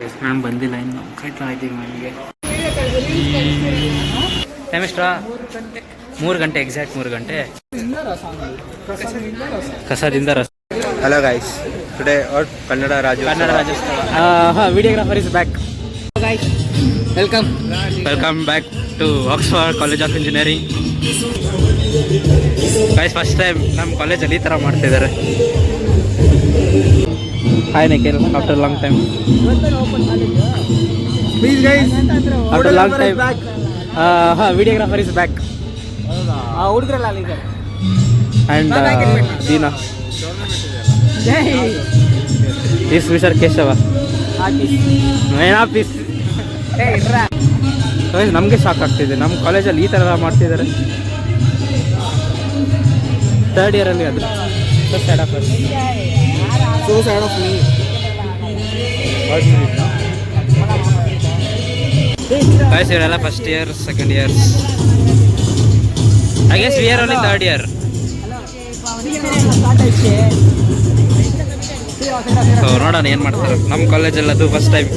Ma'am ಬಂದಿಲ್ಲ ಇನ್ನು ಕಾಯ್ತಾ ಇದ್ದೀವಿ ಮ್ಯಾಮ್ಗೆ ಟೈಮ್ ಎಷ್ಟ ಮೂರು ಗಂಟೆ ಎಕ್ಸಾಕ್ಟ್ ಮೂರು ಗಂಟೆ. ಕಸದಿಂದ ರಸ. Hello guys today out Kannada Rajya Kannada Rajyotsava videographer is back welcome welcome back to Oxford college of engineering guys first time ನಮ್ಮ ಕಾಲೇಜಲ್ಲಿ ಈ ಥರ ಮಾಡ್ತಿದ್ದಾರೆ. Hi Nikhil after long time please guys after long time ಹಾಂ videographer is back ಹುಡುಗರಲ್ಲ ಅಲ್ಲಿದೆ and Deena is mister Keshava main office. ನಮಗೆ shock ಆಗ್ತಿದೆ. ನಮ್ಮ ಕಾಲೇಜಲ್ಲಿ ಈ ಥರ ಮಾಡ್ತಿದ್ದಾರೆ. ತರ್ಡ್ ಇಯರಲ್ಲಿ ಅದು so sad of me guys ಇವರೆಲ್ಲ first year second years I guess we are only third year so ನೋಡೋಣ ಏನು ಮಾಡ್ತಾರೆ. ನಮ್ಮ ಕಾಲೇಜಲ್ಲಿ ಅದು ಫಸ್ಟ್ ಟೈಮ್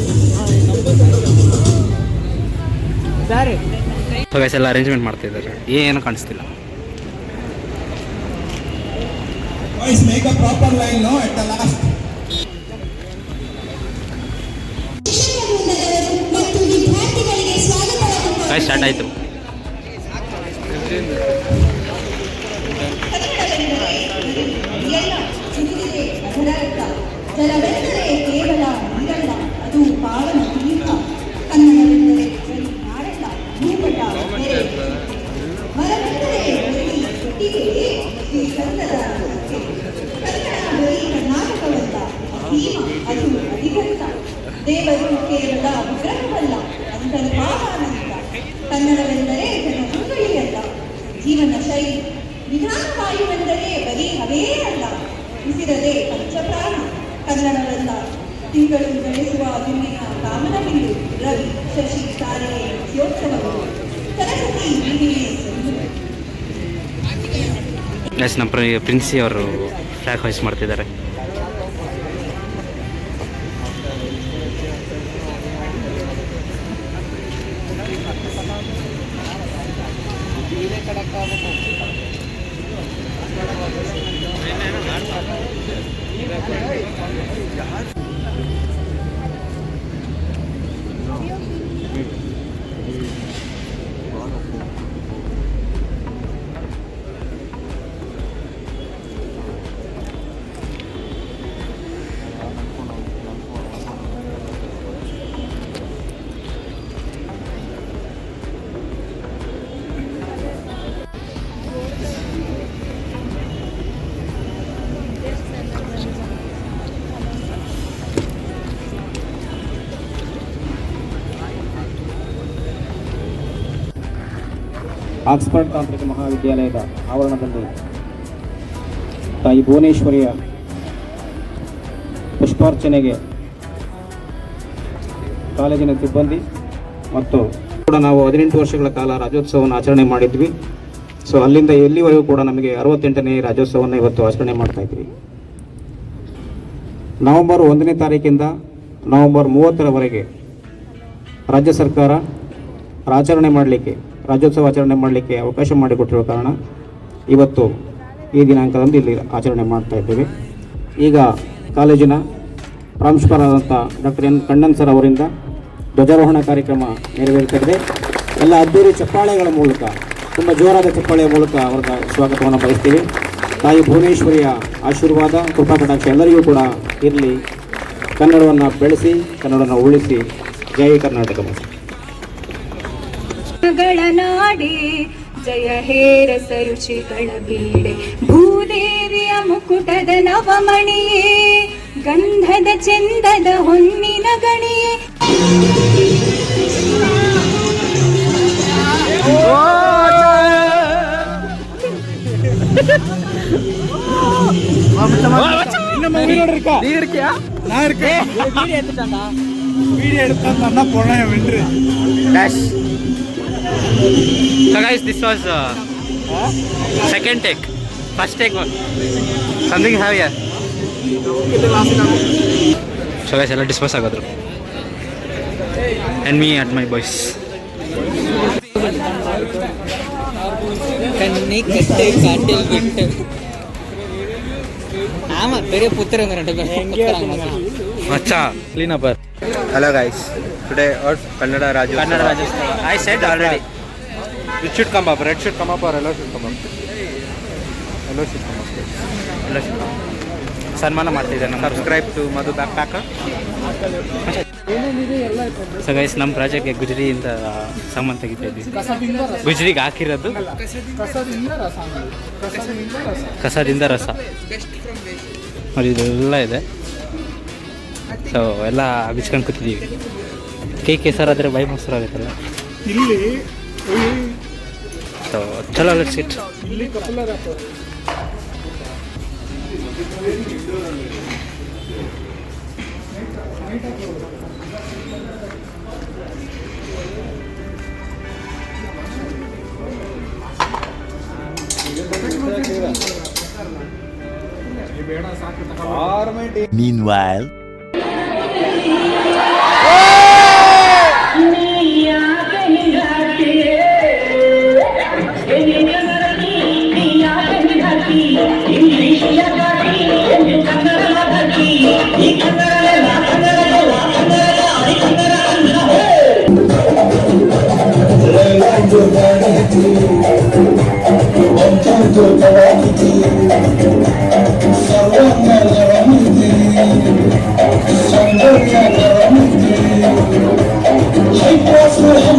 ಸೊ ಗೈಸ್ ಎಲ್ಲ ಅರೇಂಜ್ಮೆಂಟ್ ಮಾಡ್ತಿದ್ದಾರೆ. ಏನು ಕಾಣಿಸ್ತಿಲ್ಲ. Boys, make a proper line, no, at the last. Start ಆಯ್ತು ಎಲ್ಲ ದೇವರು ಕೇವಲ ವಿಗ್ರಹವಲ್ಲ ಅಂತರ್ಭಾವಾನಂದ ಕನ್ನಡವೆಂದರೆ ಅಲ್ಲ ಜೀವನ ಶೈಲಿ. ವಿಧಾನವಾಯುವೆಂದರೆ ಬರೀ ಹವೇ ಅಲ್ಲ, ಉಸಿರದೆ ಪಂಚಪ್ರಾಣ. ಕನ್ನಡವಲ್ಲ ತಿಂಗಳು ಬೆಳೆಸುವ ವಿಮೆಯ ಕಾಮನಬಿಂದು, ರವಿ, ಶಶಿ, ತಾರೆ ಯೋತ್ಸವಗಳು ಸರಸ್ವತಿ ನಮ್ಮ ಪ್ರಿನ್ಸಿ ಅವರು ಫ್ಲಾಗ್ ಹಾಯ್ಸ್ ಮಾಡ್ತಿದ್ದಾರೆ. ಆಕ್ಸ್ಫರ್ಡ್ ತಾಂತ್ರಿಕ ಮಹಾವಿದ್ಯಾಲಯದ ಆವರಣದಲ್ಲಿ ತಾಯಿ ಭುವನೇಶ್ವರಿಯ ಪುಷ್ಪಾರ್ಚನೆಗೆ ಕಾಲೇಜಿನ ಸಿಬ್ಬಂದಿ ಮತ್ತು ಕೂಡ ನಾವು ಹದಿನೆಂಟು ವರ್ಷಗಳ ಕಾಲ ರಾಜ್ಯೋತ್ಸವವನ್ನು ಆಚರಣೆ ಮಾಡಿದ್ವಿ. ಸೊ ಅಲ್ಲಿಂದ ಎಲ್ಲಿವರೆಗೂ ಕೂಡ ನಮಗೆ ಅರವತ್ತೆಂಟನೇ ರಾಜ್ಯೋತ್ಸವವನ್ನು ಇವತ್ತು ಆಚರಣೆ ಮಾಡ್ತಾ ಇದ್ವಿ. ನವೆಂಬರ್ ಒಂದನೇ ತಾರೀಕಿಂದ ನವೆಂಬರ್ ಮೂವತ್ತರವರೆಗೆ ರಾಜ್ಯ ಸರ್ಕಾರ ಆಚರಣೆ ಮಾಡಲಿಕ್ಕೆ ರಾಜ್ಯೋತ್ಸವ ಆಚರಣೆ ಮಾಡಲಿಕ್ಕೆ ಅವಕಾಶ ಮಾಡಿಕೊಟ್ಟಿರುವ ಕಾರಣ ಇವತ್ತು ಈ ದಿನಾಂಕದಂದು ಇಲ್ಲಿ ಆಚರಣೆ ಮಾಡ್ತಾ ಇದ್ದೇವೆ. ಈಗ ಕಾಲೇಜಿನ ಪ್ರಾಂಶುಪಾಲರಾದಂಥ ಡಾಕ್ಟರ್ ಎನ್ ಕಣ್ಣನ್ ಸರ್ ಅವರಿಂದ ಧ್ವಜಾರೋಹಣ ಕಾರ್ಯಕ್ರಮ ನೆರವೇರುತ್ತದೆ ಎಲ್ಲ ಅದ್ದೂರಿ ಚಪ್ಪಾಳೆಗಳ ಮೂಲಕ, ತುಂಬ ಜೋರಾದ ಚಪ್ಪಾಳೆಯ ಮೂಲಕ ಅವರ ಸ್ವಾಗತವನ್ನು ಬಯಸ್ತೀವಿ. ತಾಯಿ ಭುವನೇಶ್ವರಿಯ ಆಶೀರ್ವಾದ, ಕೃಪಾ ಕಟಾಕ್ಷ ಎಲ್ಲರಿಗೂ ಕೂಡ ಇರಲಿ. ಕನ್ನಡವನ್ನು ಬೆಳೆಸಿ, ಕನ್ನಡವನ್ನು ಉಳಿಸಿ. ಜೈ ಕರ್ನಾಟಕ ಮಾತೆ. ಗಳ ನಾಡೆ ಜಯ ಹೇ ರಸರುಚಿಗಳ ಬೀಡೆ ಭೂದೇವಿಯ ಮುಕುಟದ ನವಮಣಿಯೇ ಗಂಧದ ಚಂದದ ಹೊನ್ನಿನ ಗಣಿಯೇ Video எடுத்தால் நல்லா போனேன் வென்று dash so guys this was second take first take something have your so guys ಎಲ್ಲ dispose ಆಗೋದ್ರು. And me at my boys ಕಣ್ಣಿ ಕಟ್ಟೆ ಕಾಟಲ್ ಬಿಟ್ಟು. ಆಮ ಬೇರೆ ಪುತ್ರ ಅಚ್ಚಾ ಕ್ಲೀನಪ್ಪರ್ Hello guys. Today what Kannada Raju. Kannada Rajyotsava I said already It should come up. Red should come up or yellow should come up. Yellow should come up. ಎಲ್ಲ ಸನ್ಮಾನ ಮಾಡ್ತಿದ್ದೆ ನಮ್ಮ subscribe to Madhu backpack so guys ನಮ್ಮ ಪ್ರಾಜೆಕ್ಟ್ಗೆ ಗುಜರಿಯಿಂದ ಸಾಮಾನು ತೆಗಿತಾ ಇದ್ವಿ ಗುಜರಿಗೆ ಹಾಕಿರೋದು? ಕಸದಿಂದ ರಸ. ನೋಡಿ ಇದೆಲ್ಲ ಇದೆ. ಸೊ ಎಲ್ಲ ಬಿಚ್ಕೊಂಡು ಕೂತಿದ್ದೀವಿ. ಕೇಕ್ ಕೆಸರಾದರೆ ಬೈ ಮೊಸರು ಆಗುತ್ತಲ್ಲ. ಸೊ ಚಲೋ ಲೆಟ್ಸ್ ಇಟ್ Meanwhile,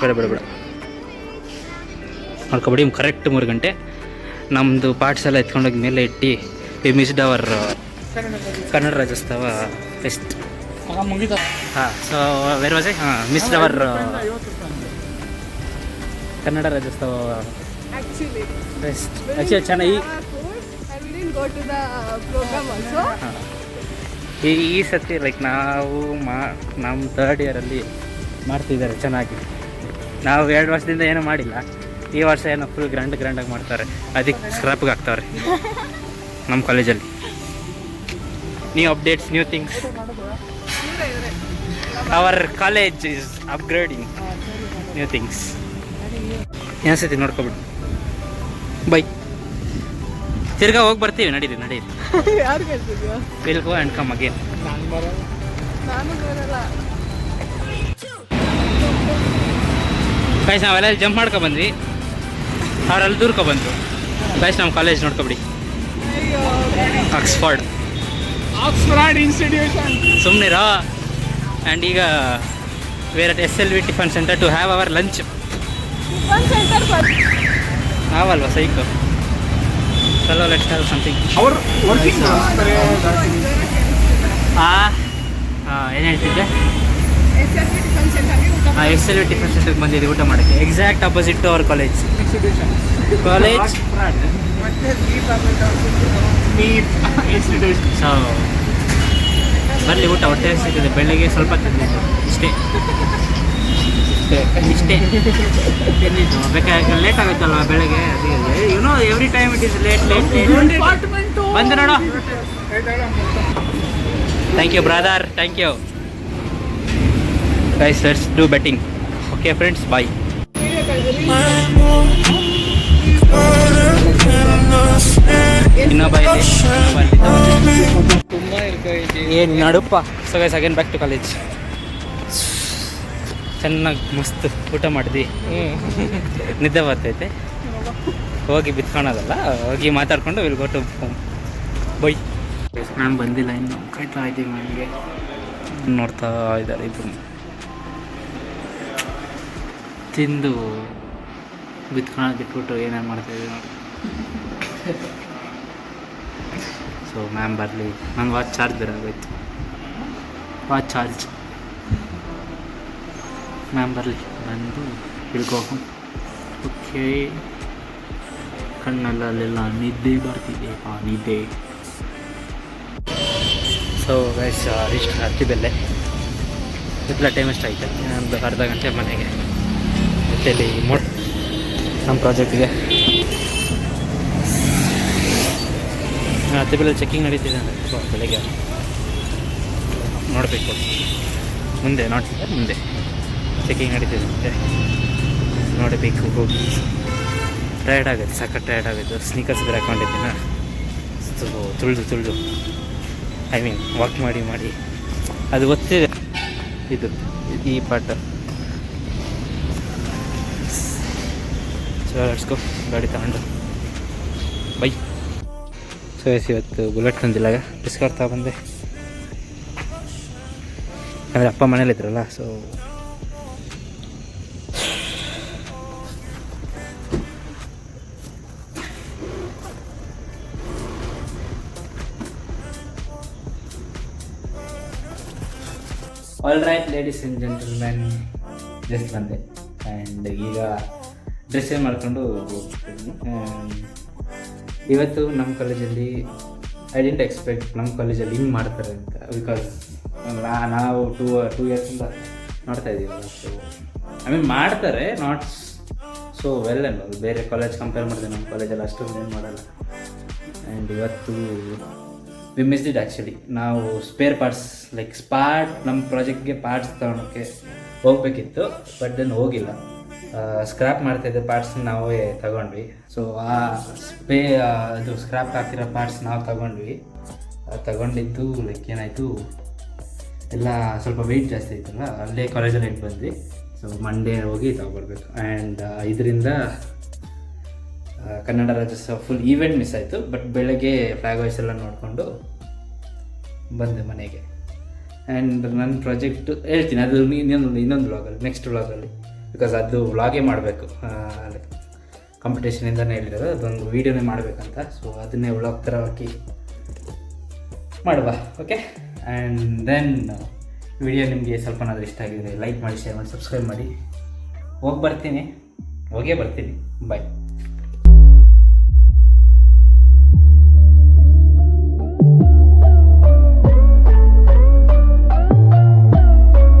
ಬೇಡ ಬೇಡ. ಬೇಡ ಮಾಡ್ಕೊಬೇಡಿ ಕರೆಕ್ಟ್ ಮೂರು ಗಂಟೆ. ನಮ್ಮದು ಪಾರ್ಟ್ಸ್ ಎಲ್ಲ ಎತ್ಕೊಂಡೋಗಿ ಮೇಲೆ ಇಟ್ಟು we missed our Kannada Rajyotsava fest ಹಾಂ ಸೊ ವೆರ್ ವಾಸ್ ಹಾಂ missed our Kannada Rajyotsava best fest actually ಚೆನ್ನಾಗಿ ಈ ಸತಿ ಲೈಕ್ ನಾವು ಮಾ ನಮ್ಮ ಥರ್ಡ್ ಇಯರಲ್ಲಿ ಮಾಡ್ತಿದ್ದಾರೆ ಚೆನ್ನಾಗಿ. ನಾವು ಎರಡು ವರ್ಷದಿಂದ ಏನೂ ಮಾಡಿಲ್ಲ. ಈ ವರ್ಷ ಏನೋ ಫುಲ್ ಗ್ರ್ಯಾಂಡ್ ಗ್ರ್ಯಾಂಡಾಗಿ ಮಾಡ್ತಾರೆ. ಅದಕ್ಕೆ ಸ್ಕ್ರಾಪ್ಗೆ ಹಾಕ್ತಾರೆ ನಮ್ಮ ಕಾಲೇಜಲ್ಲಿ new updates new things our college is upgrading new things ಏನ್ಸತಿ ನೋಡ್ಕೊಬಿಡು. ಬೈ ತಿರ್ಗಾ ಹೋಗಿ ಬರ್ತೀವಿ ನಡೀರಿ ನಡೀರಿ. Will go and come again ನಾನು ಬರಲ್ಲ. ಗೈಸ್ ನಾವೆಲ್ಲ ಜಂಪ್ ಮಾಡ್ಕೊ ಬಂದ್ವಿ. ಅವ್ರು ಅಲ್ಲಿ ದೂರ್ಕೊ ಬಂದ್ರು. ಗೈಸ್ ನಮ್ಮ ಕಾಲೇಜ್ ನೋಡ್ಕೊಬಿಡಿ. ಆಕ್ಸ್ಫರ್ಡ್ ಆಕ್ಸ್ಫರ್ಡ್ ಇನ್ಸ್ಟಿಟ್ಯೂಷನ್ ಸುಮ್ಮನಿರಾ ಆ್ಯಂಡ್ ಈಗ where at S L V tiffin centre to have our lunch ಹಾವಲ್ವ ನಾವಲ್ವಾ ಸೈಕು ಚಲೋ ಲೆಟ್ಸ್ ಹ್ಯಾವ್ ಸಮಥಿಂಗ್ ಅವ್ರು ವರ್ಕಿಂಗ್ ಹಾಂ ಏನು ಹೇಳ್ತಿದ್ದೆ? ಎಸ್ ಎಲ್ ಟಿಫನ್ ಸೆಂಟರ್ಗೆ ಊಟ ಹಾಂ ವಿ ಟಿಫನ್ ಸೆಂಟರ್ಗೆ ಬಂದಿದ್ದೀವಿ ಊಟ ಮಾಡೋಕ್ಕೆ exact opposite to our college college so ಬರಲಿ ಊಟ ಹೊಟ್ಟೆ ಸಿಗ್ತದೆ ಬೆಳಗ್ಗೆ ಸ್ವಲ್ಪ ತಿಂದಿದ್ದು. ಇಷ್ಟೇ. ಇಷ್ಟೇ. ತಿಂದಿದ್ದು. ಬೇಕಾದ್ರೆ ಲೇಟ್ ಆಗುತ್ತಲ್ವ ಬೆಳಗ್ಗೆ? You know every time it is late late late department ಬಂದು ನೋಡು. Thank you brother thank you guys let's do betting okay friends bye ಏನ್ ನಡುಪ್ಪ? So guys again back to college ಚೆನ್ನಾಗಿ ಮಸ್ತ್ ಊಟ ಮಾಡಿದ್ವಿ. ನಿದ್ದೆ ಬರ್ತೈತೆ. ಹೋಗಿ ಬಿತ್ಕೊಳೋದಲ್ಲ, ಹೋಗಿ ಮಾತಾಡ್ಕೊಂಡು ವಿಲ್ ಗೋ ಟು ಬೈ ನಾನು ಬಂದಿಲ್ಲ ಇನ್ನು. ಕಾಯ್ತಾ ಇದ್ದೀನಿ ನನಗೆ ನೋಡ್ತಾ ಇದ್ದಾರೆ ಇಬ್ಬರು ತಿಂದು ಬಿತ್ಕೊಳೋದು ಬಿಟ್ಬಿಟ್ಟು ಏನೇನು ಮಾಡ್ತಾಯಿದ್ದೀವಿ ನೋಡಿ. ಸೊ ಮ್ಯಾಮ್ ಬರಲಿ. ನನ್ನ ವಾಚ್ ಚಾರ್ಜ್ ಬೇರೆ ಆಗೋಯ್ತು. ವಾಚ್ ಚಾರ್ಜ್ ಮ್ಯಾಮ್ ಬರಲಿ. ಬಂದು ಹಿಡ್ಕೋಕು ಓಕೆ ಕಣ್ಣಲ್ಲಲ್ಲೆಲ್ಲ ನಿದ್ದೆ ಬರ್ತಿದೆ. ಆ ನಿದ್ದೆ. ಸೊ ಗೈಸ್ ಇಷ್ಟು ಹತ್ತಿ ಬೆಲೆ. ಇಲ್ಲ ಟೈಮ್ ಎಷ್ಟು ಒಂದು ಅರ್ಧ ಗಂಟೆ ಮನೆಗೆ. ಜೊತೆಯಲ್ಲಿ ಮೋಟ್ ನಮ್ಮ ಪ್ರಾಜೆಕ್ಟಿಗೆ. ಹತ್ತು ಬೆಲೆ ಚೆಕಿಂಗ್ ನಡೀತಿದೆ ಸೊ ಬೆಳಗ್ಗೆ ನೋಡಬೇಕು. ಮುಂದೆ ನೋಡ್ತಿದ್ದೆ ಮುಂದೆ. ಚೆಕಿಂಗ್ ನಡೀತಿದೆ ಅಂತೆ ನೋಡಬೇಕು, ಹೋಗಿ. ಟಯರ್ಡ್ ಆಗುತ್ತೆ ಸಖತ್ ಟಯರ್ಡ್ ಆಗುತ್ತೆ ಸ್ನೀಕರ್ಸ್ ಬೇರೆ ಹಾಕೊಂಡಿದ್ದೀನ? ತುಳಿದು ತುಳಿದು. ಐ ಮೀನ್ ವಾಕ್ ಮಾಡಿ ಮಾಡಿ. ಅದು ಗೊತ್ತಿದೆ ಇದು, ಈ ಪಾಠ ಸೊ ಲೆಟ್ಸ್ಕೋ ಗಾಡಿ ತಗೊಂಡು. ಬೈ ಸೊ ಎಸ್ ಇವತ್ತು ಬುಲೆಟ್ ತಂದಿಲ್ಲ. ಡಿಸ್ಕೌಂಟ್ ತಗೊಂಬಂದೆ. ಅಂದರೆ ಅಪ್ಪ ಮನೇಲಿದ್ರಲ್ಲ so all right ladies and gentleman just ಬಂದೆ. ಆ್ಯಂಡ್ ಈಗ ಡ್ರೆಸ್ ಮಾಡ್ಕೊಂಡು ಹೋಗ್ತಿದ್ದೀನಿ ಇವತ್ತು ನಮ್ಮ ಕಾಲೇಜಲ್ಲಿ ಐ ಡೆಂಟ್ ಎಕ್ಸ್ಪೆಕ್ಟ್ ನಮ್ಮ ಕಾಲೇಜಲ್ಲಿ ಹಿಂಗೆ ಮಾಡ್ತಾರೆ ಅಂತ ಬಿಕಾಸ್ ನಾವು ಟೂ ಟೂ ಇಯರ್ಸಿಂದ ನೋಡ್ತಾ ಇದ್ದೀವಿ ಐ ಮೀನ್ ಮಾಡ್ತಾರೆ ನಾಟ್ ಸೊ ವೆಲ್ ಅನ್ನೋದು ಬೇರೆ ಕಾಲೇಜ್ ಕಂಪೇರ್ ಮಾಡಿದೆ ನಮ್ಮ ಕಾಲೇಜಲ್ಲಿ ಅಷ್ಟೊಂದು ಏನು ಮಾಡಲ್ಲ. ಆ್ಯಂಡ್ ಇವತ್ತು ವಿ ಮಿಸ್ ಇಟ್ ಆ್ಯಕ್ಚುಲಿ ನಾವು ಸ್ಪೇರ್ ಪಾರ್ಟ್ಸ್ ಲೈಕ್ ಸ್ಪಾಟ್ ನಮ್ಮ ಪ್ರಾಜೆಕ್ಟ್ಗೆ ಪಾರ್ಟ್ಸ್ ತೊಗೊಳಕ್ಕೆ ಹೋಗ್ಬೇಕಿತ್ತು ಬಟ್ ದೆನ್ ಹೋಗಿಲ್ಲ. ಸ್ಕ್ರಾಪ್ ಇದ್ದ ಪಾರ್ಟ್ಸ್ ನಾವೇ ತಗೊಂಡ್ವಿ. ಸೊ ಆ ಸ್ಪೇ ಅದು ಸ್ಕ್ರಾಪ್ ಹಾಕಿರೋ ಪಾರ್ಟ್ಸ್ ನಾವು ತಗೊಂಡ್ವಿ. ತಗೊಂಡಿದ್ದು ಲೈಕ್ ಏನಾಯಿತು? ಎಲ್ಲ ಸ್ವಲ್ಪ ವೆಯ್ಟ್ ಜಾಸ್ತಿ ಆಯ್ತಲ್ಲ ಅಲ್ಲೇ ಕಾಲೇಜಲ್ಲಿ ಇಟ್ಟು ಬಂದ್ವಿ. ಸೊ ಮಂಡೇ ಹೋಗಿ ತಗೊಬರ್ಬೇಕು ಆ್ಯಂಡ್ ಇದರಿಂದ Kannada Rajyotsava full event miss ಆಯಿತು. ಬಟ್ ಬೆಳಗ್ಗೆ ಫ್ಲಾಗ್ ವೈಸ್ ಎಲ್ಲ ನೋಡಿಕೊಂಡು ಬಂದೆ ಮನೆಗೆ. ಆ್ಯಂಡ್ ನನ್ನ ಪ್ರಾಜೆಕ್ಟ್ ಹೇಳ್ತೀನಿ. ಅದು ಇನ್ನೊಂದು ಇನ್ನೊಂದು ವ್ಲಾಗಲ್ಲಿ ನೆಕ್ಸ್ಟ್ ವ್ಲಾಗಲ್ಲಿ ಬಿಕಾಸ್ ಅದು ವ್ಲಾಗೇ ಮಾಡಬೇಕು. ಕಾಂಪಿಟೇಷನಿಂದನೇ ಹೇಳಿರೋದು. ಅದೊಂದು ವೀಡಿಯೋನೇ ಮಾಡಬೇಕಂತ. ಸೊ ಅದನ್ನೇ ವ್ಲಾಗ್ ಥರ ಹಾಕಿ ಮಾಡುವ. ಓಕೆ ಆ್ಯಂಡ್ ದೆನ್ ವಿಡಿಯೋ ನಿಮಗೆ ಸ್ವಲ್ಪನಾದರೂ ಇಷ್ಟ ಆಗಿದೆ ಲೈಕ್ ಮಾಡಿ ಶೇರ್ ಮಾಡಿ ಸಬ್ಸ್ಕ್ರೈಬ್ ಮಾಡಿ. ಹೋಗಿ ಬರ್ತೀನಿ. ಹೋಗೇ ಬರ್ತೀನಿ. ಬಾಯ್